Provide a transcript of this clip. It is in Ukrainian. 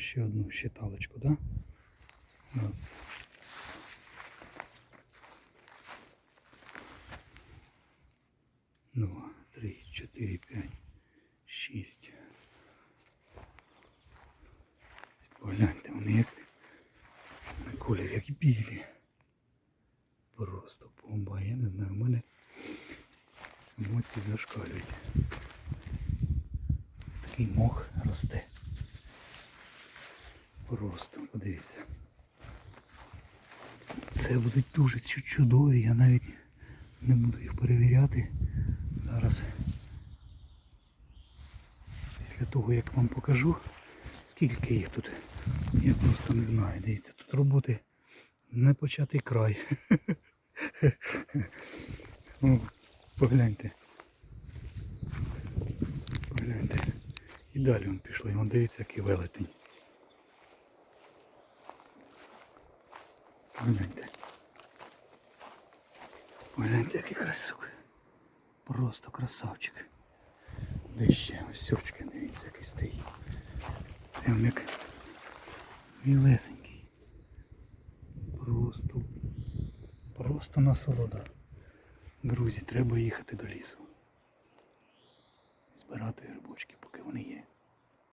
ще одну щиталочку, да? Раз. Два, три, чотири, п'ять, шість. Погляньте, вони як на колір, як білі. Просто бомба, я не знаю, в мене емоції зашкалюють. Такий мох росте. Просто подивіться. Це будуть дуже чудові, я навіть не буду їх перевіряти. Зараз після того як вам покажу, скільки їх тут, я просто не знаю. Дивіться, тут роботи не початий край. О, погляньте. Погляньте. І далі він пішли. Вон дивіться, який велетень. Погляньте. Погляньте, який красук. Просто красавчик. Де ще ось сьочки, дивіться, який стоїть. Прям як мілесенький. Просто, просто насолода. Друзі, треба їхати до лісу. Збирати грибочки.